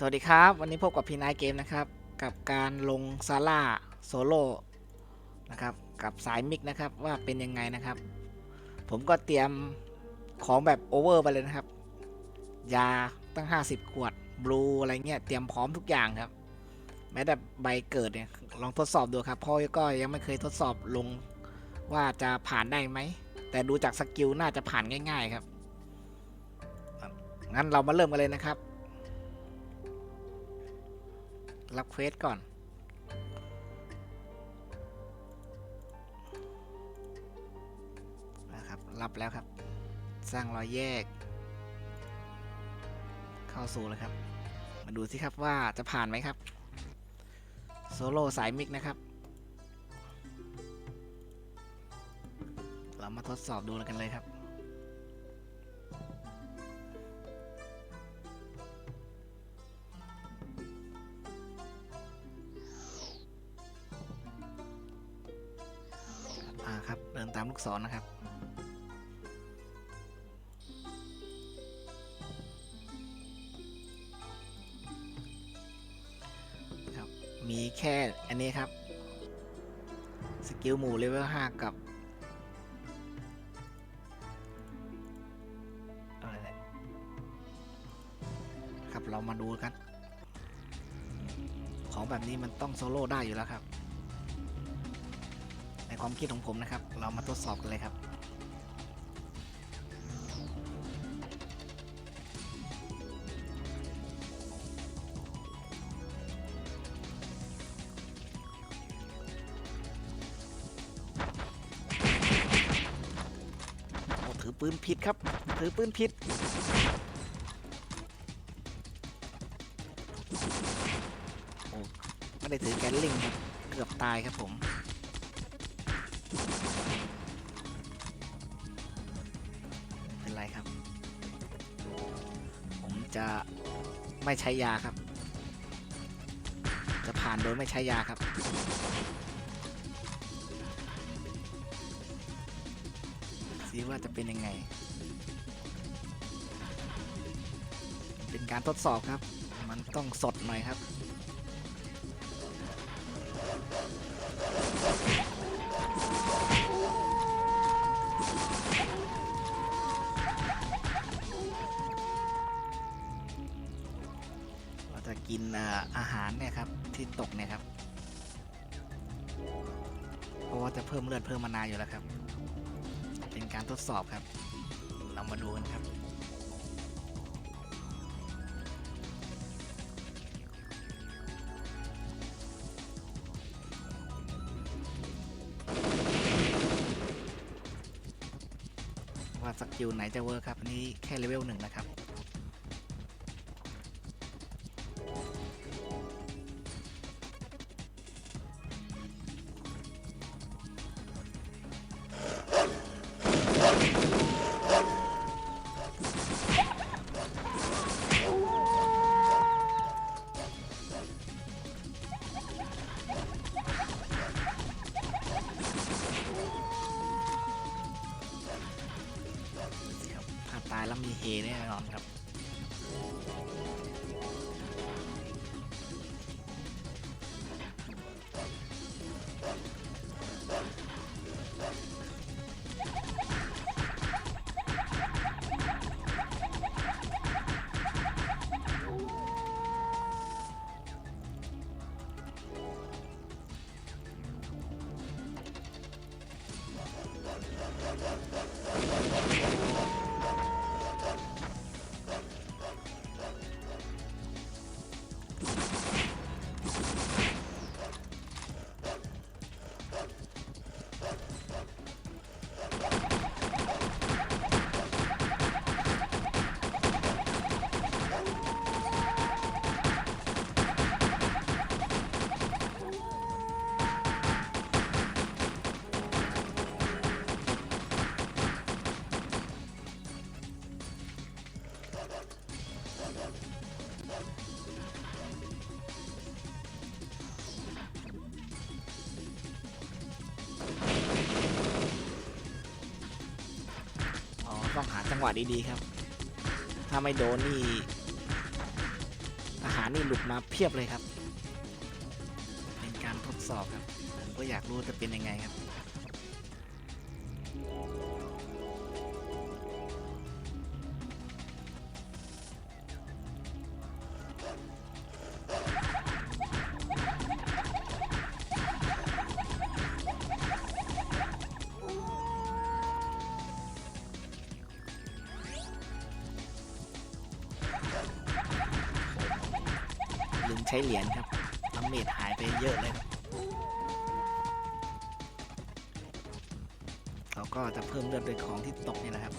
สวัสดีครับ วันนี้พบกับพีนายเกมนะครับ กับการลงซาร่าโซโล่นะครับ กับสายมิกนะครับว่าเป็นยังไงนะครับ ผมก็เตรียมของแบบโอเวอร์ไปเลยนะครับ ยาตั้ง 50 ขวดบลูอะไรเงี้ยเตรียมพร้อมทุกอย่างครับ แม้แต่ใบเกิดเนี่ยลองทดสอบดูครับพราะก็ยังไม่เคยทดสอบลงว่าจะผ่านได้ไหม แต่ดูจากสกิลน่าจะผ่านง่าย ๆครับงั้นเรามาเริ่มกันเลยนะครับ รับเควสก่อน นะครับ รับแล้วครับ สร้างรอยแยก เข้าสู่เลยครับ มาดูสิครับว่าจะผ่านไหมครับ โซโล่สายมิกนะครับ เรามาทดสอบดูกันเลยครับ รนะครับครับ มีแค่อันนี้ครับ สกิลหมู่เลเวล5กับอะไรนะครับเรามาดูกัน ของแบบนี้มันต้องโซโล่ได้อยู่แล้วครับ ความคิดของผมนะครับ เรามาทดสอบกันเลยครับ โอ้ถือปืนผิดครับ ถือปืนผิดโอ้ไม่ได้ถือแกนลิงครับ เกือบตายครับผม ใช้ยาครับ จะผ่านโดยไม่ใช้ยาครับ ซิว่าจะเป็นยังไง เป็นการทดสอบครับ มันต้องสดหน่อยครับ อาหารเนี่ยครับที่ตกเนี่ยครับ เพราะว่าจะเพิ่มเลือดเพิ่มมานาอยู่แล้วครับ เป็นการทดสอบครับ เรามาดูกันครับว่าสกิลไหนจะเวิร์คครับ อันนี้แค่เลเวลหนึ่งนะครับ งหาจังหวะดีๆครับ ถ้าไม่โดนนี่อาหารนี่หลุดมาเพียบเลยครับ เป็นการทดสอบครับ ผมก็อยากรู้จะเป็นยังไงครับ ใช้เหรียญครับดาเมดหายไปเยอะเลยเราก็จะเพิ่มเลือดด้วยของที่ตกนี่แหละครับ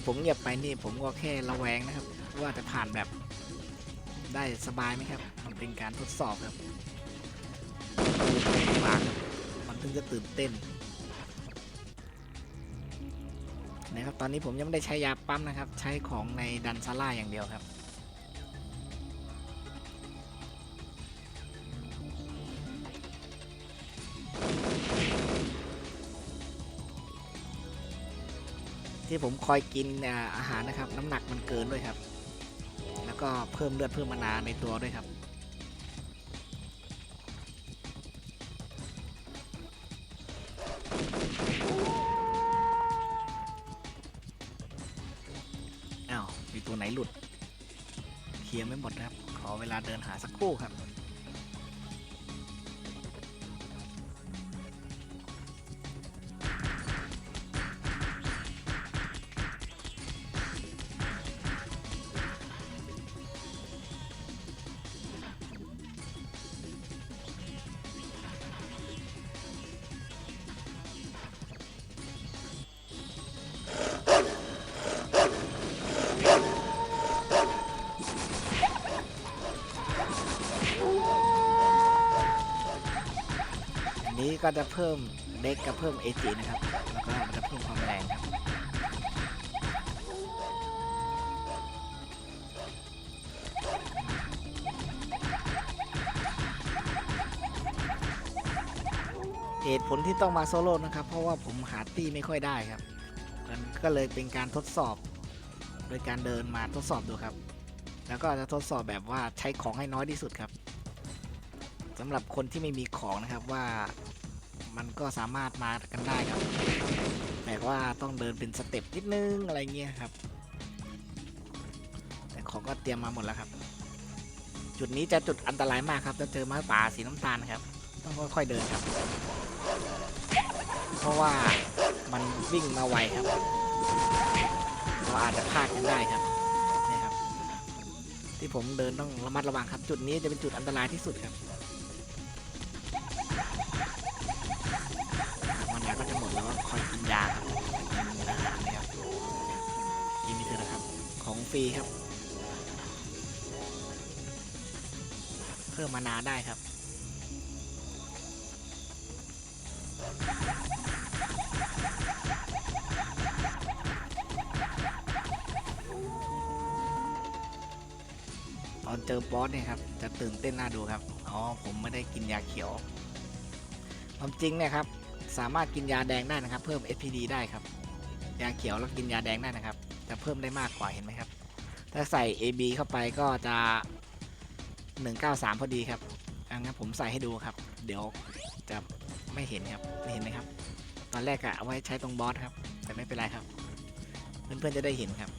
ที่ผมเงียบไปนี่ผมก็แค่ระแวงนะครับ ว่าจะผ่านแบบได้สบายไหมครับ มันเป็นการทดสอบครับลำบากครับมันถึงจะตื่นเต้นนะครับตอนนี้ผมยังไม่ได้ใช้ยาปั๊มนะครับ ใช้ของในดันซาร่าอย่างเดียวครับ ที่ผมคอยกินอาหารนะครับ น้ำหนักมันเกินด้วยครับ แล้วก็เพิ่มเลือดเพิ่มมานาในตัวด้วยครับอ้าวมีตัวไหนหลุด เคลียร์ไม่หมดนะครับ ขอเวลาเดินหาสักครู่ครับ นี้ก็จะเพิ่มเด็กกับเพิ่มเอจินะครับ แล้วก็มันจะเพิ่มความแรงครับเหตุผลที่ต้องมาโซโล่นะครับ เพราะว่าผมหาตี้ไม่ค่อยได้ครับมันก็เลยเป็นการทดสอบ โดยการเดินมาทดสอบดูครับ แล้วก็จะทดสอบแบบว่าใช้ของให้น้อยที่สุดครับสำหรับคนที่ไม่มีของนะครับว่า มันก็สามารถมากันได้ครับ แต่ว่าต้องเดินเป็นสเต็ปนิดนึงอะไรเงี้ยครับ แต่ของก็เตรียมมาหมดแล้วครับ จุดนี้จะจุดอันตรายมากครับ จะเจอไม้ป่าสีน้ำตาลครับ ต้องค่อยๆเดินครับ เพราะว่ามันวิ่งมาไวครับ เราอาจจะพลาดกันได้ครับนี่ครับ ที่ผมเดินต้องระมัดระวังครับ จุดนี้จะเป็นจุดอันตรายที่สุดครับ ของฟรีครับ เพิ่มมานาได้ครับ ตอนเจอบอสเนี่ยครับ จะตื่นเต้นน่าดูครับ อ๋อ ผมไม่ได้กินยาเขียวความจริงเนี่ยครับ สามารถกินยาแดงได้นะครับ เพิ่ม SPD ได้ครับ ยาเขียวแล้วกินยาแดงได้นะครับ จะเพิ่มได้มากกว่าเห็นไหมครับ ถ้าใส่ AB เข้าไปก็จะ 193 พอดีครับอังั้นผมใส่ให้ดูครับ เดี๋ยวจะไม่เห็นครับไม่เห็นไหมครับ ตอนแรกอะเอาไว้ใช้ตรงบอสครับ แต่ไม่เป็นไรครับ เพื่อนๆจะได้เห็นครับ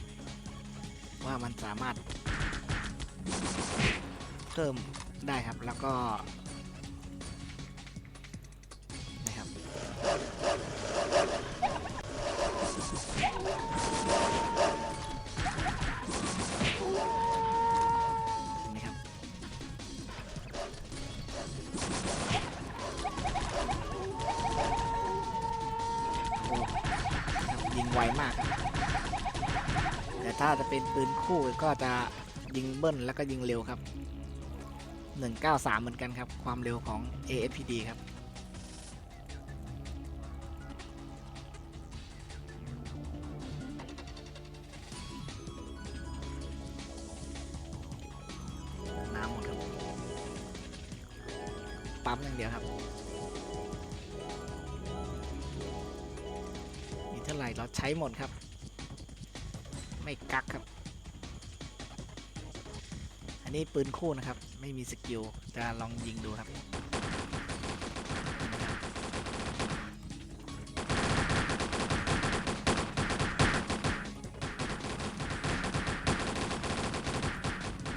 ว่ามันสามารถเพิ่มได้ครับแล้วก็ ไวมาก แต่ถ้าจะเป็นปืนคู่ก็จะยิงเบิ้ลแล้วก็ยิงเร็วครับ 193 เหมือนกันครับ ความเร็วของ AFPD ครับ หมดครับ ไม่กักครับ อันนี้ปืนคู่นะครับ ไม่มีสกิลจะลองยิงดูครับ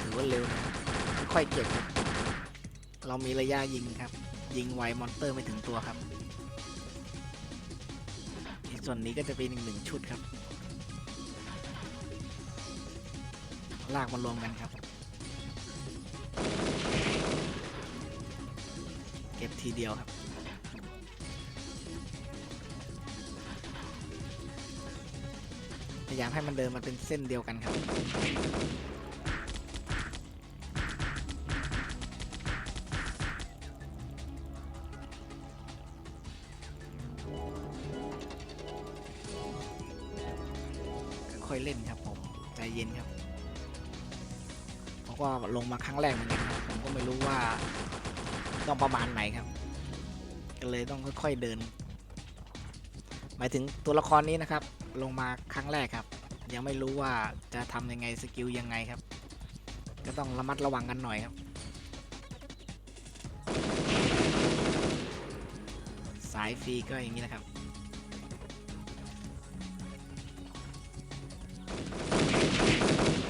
ถือว่าเร็วนะค่อยเก็บเรามีระยะยิงครับ ยิงไวมอนเตอร์ไม่ถึงตัวครับ ส่วนนี้ก็จะเป็นอีกหนึ่งชุดครับ ลากมารวมกันครับ เก็บทีเดียวครับพยายามให้มันเดินมาเป็นเส้นเดียวกันครับ มาครั้งแรกเหมือนกันผมก็ไม่รู้ว่าต้องประมาณไหนครับ ก็เลยต้องค่อยๆเดิน หมายถึงตัวละครนี้นะครับ ลงมาครั้งแรกครับ ยังไม่รู้ว่าจะทำยังไงสกิลยังไงครับ ก็ต้องระมัดระวังกันหน่อยครับสายฟรีก็อย่างนี้นะครับ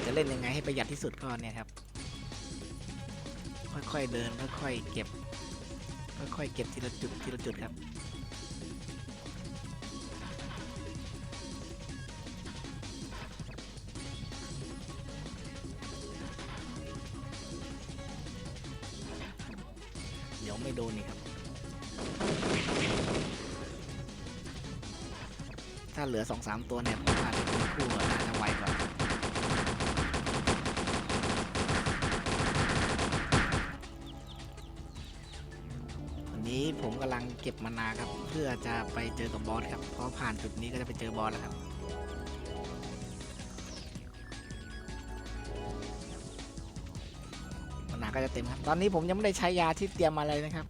จะเล่นยังไงให้ประหยัดที่สุดก็เนี่ยครับ ค่อยๆเดินค่อยๆเก็บค่อยๆเก็บทีละจุดทีละจุดครับเดี๋ยวไม่โดนนี่ครับ ถ้าเหลือสองสามตัวเนี่ยผมว่าเป็นคู่น่าจะไวกว่า เก็บมานาครับ เพื่อจะไปเจอกับบอสครับเพราะผ่านจุดนี้ก็จะไปเจอบอสแล้วครับมานาก็จะเต็มครับ ตอนนี้ผมยังไม่ได้ใช้ยาที่เตรียมมาเลยนะครับ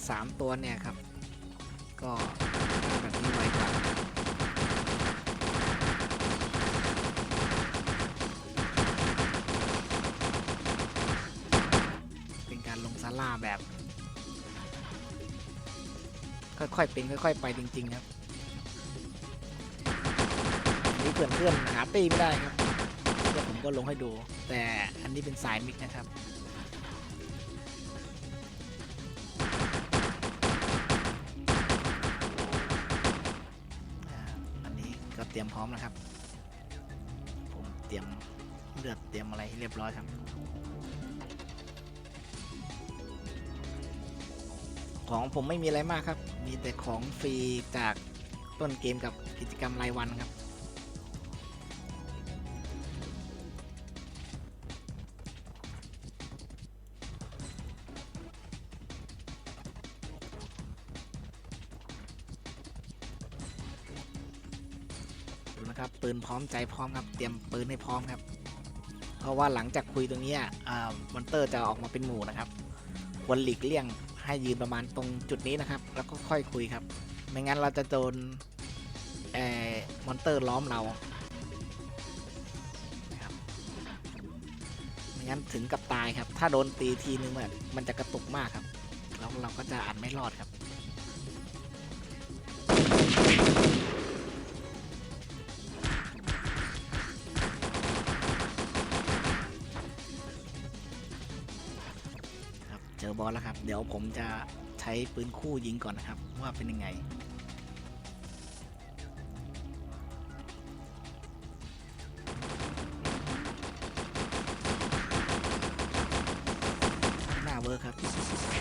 ถ้าสามตัวเนี่ยครับ ก็แบบนี้ไวกว่าเป็นการลงซาร่าแบบ ค่อยๆเป็นค่อย ๆ ไปจริง ๆ ครับนนี้เพื่อนเพื่อนๆหาตีไม่ได้ครับเดี๋ยวผมก็ลงให้ดู แต่อันนี้เป็นสายมิกนะครับ เตรียมพร้อมนะครับ ผมเตรียมเลือดเตรียมอะไรให้เรียบร้อยครับ ของผมไม่มีอะไรมากครับ มีแต่ของฟรีจากต้นเกมกับกิจกรรมรายวันครับ ปืนพร้อมใจพร้อมครับ เตรียมปืนให้พร้อมครับ เพราะว่าหลังจากคุยตรงนี้อ่ามอนเตอร์จะออกมาเป็นหมู่นะครับ ควรหลีกเลี่ยงให้ยืนประมาณตรงจุดนี้นะครับ แล้วก็ค่อยคุยครับ ไม่งั้นเราจะโดนเอ่อมอนเตอร์ล้อมเราครับไม่งั้นถึงกับตายครับ ถ้าโดนตีทีนึงมันมันจะกระตุกมากครับ แล้วเราก็จะอัดไม่รอดครับ เดี๋ยวผมจะใช้ปืนคู่ยิงก่อนนะครับ ว่าเป็นยังไงหมดไว้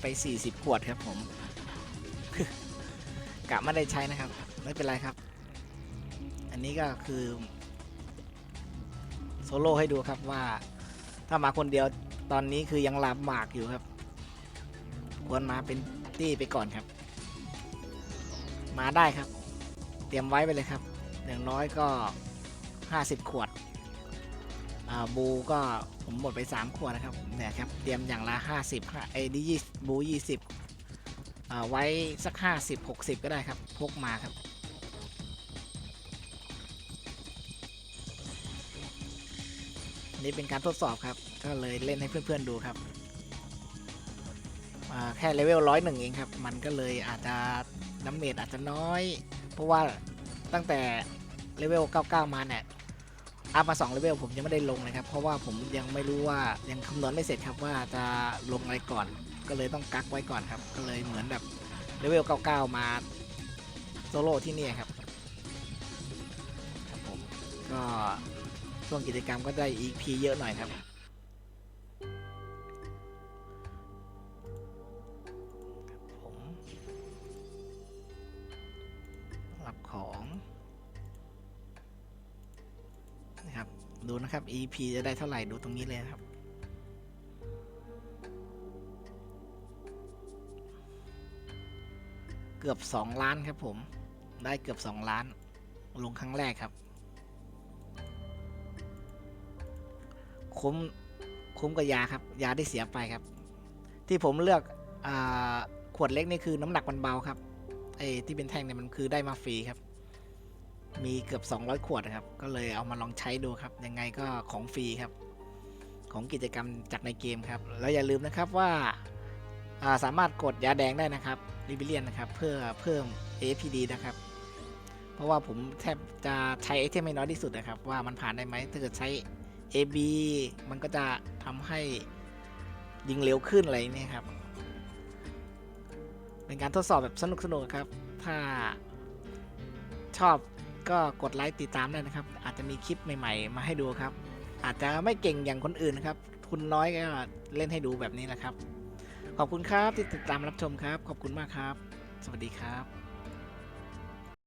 ไป 40 ขวดครับผม กะไม่ได้ใช้นะครับ ไม่เป็นไรครับ อันนี้ก็คือ โซโล่ให้ดูครับว่า ถ้ามาคนเดียวตอนนี้คือยังลามหมากอยู่ครับ ควรมาเป็นตี้ไปก่อนครับ มาได้ครับ เตรียมไว้ไปเลยครับ อย่างน้อยก็ 50 ขวด อ่าบูก็ผมหมดไป 3 ขวดนะครับเนี่ยครับเตรียมอย่างละ 50ค่ะไอ้นี่ยี่บู20อ่าไว้สัก 50 60 ก็ได้ครับพกมาครับนนี้เป็นการทดสอบครับ ก็เลยเล่นให้เพื่อนๆดูครับแค่เลเวลร้อยหนึ่งเองครับ มันก็เลยอาจจะน้ำเมจอาจจะน้อย เพราะว่าตั้งแต่เลเวล 99 มาเนี่ย อัพมา2เลเวลผมยังไม่ได้ลงนะครับ เพราะว่าผมยังไม่รู้ว่ายังคำนวณไม่เสร็จครับว่าจะลงอะไรก่อน ก็เลยต้องกักไว้ก่อนครับ ก็เลยเหมือนแบบเลเวล99 มาโซโล่ที่นี่ครับครับผมก็ช่วงกิจกรรมก็ได้ EP เยอะหน่อยครับ นะครับ EP จะได้เท่าไหร่ดูตรงนี้เลยครับ เกือบ 2 ล้านครับผม ได้เกือบ 2 ล้าน ลงครั้งแรกครับ คุ้ม คุ้มกับยาครับ ยาที่เสียไปครับ ที่ผมเลือกอขวดเล็กนี่คือน้ำหนักมันเบาครับไอ้ที่เป็นแท่งเนี่ยมันคือได้มาฟรีครับ มีเกือบ 200 ขวดนะครับ ก็เลยเอามาลองใช้ดูครับ ยังไงก็ของฟรีครับ ของกิจกรรมจากในเกมครับ แล้วอย่าลืมนะครับว่าาสามารถกดยาแดงได้นะครับริบิเลียนนะครับ เพื่อเพิ่ม APD นะครับ เพราะว่าผมแทบจะใช้ไอเทมไม่น้อยที่สุดนะครับ ว่ามันผ่านได้ไหมถ้าเกิดใช้ AB มันก็จะทำให้ยิงเร็วขึ้นอะไรนี่ครับ เป็นการทดสอบแบบสนุกๆครับ ถ้าชอบ ก็กดไลค์ติดตามได้นะครับ อาจจะมีคลิปใหม่ ๆ มาให้ดูครับ อาจจะไม่เก่งอย่างคนอื่นนะครับ ทุนน้อยก็เล่นให้ดูแบบนี้แหละครับ ขอบคุณครับที่ติดตามรับชมครับ ขอบคุณมากครับ สวัสดีครับ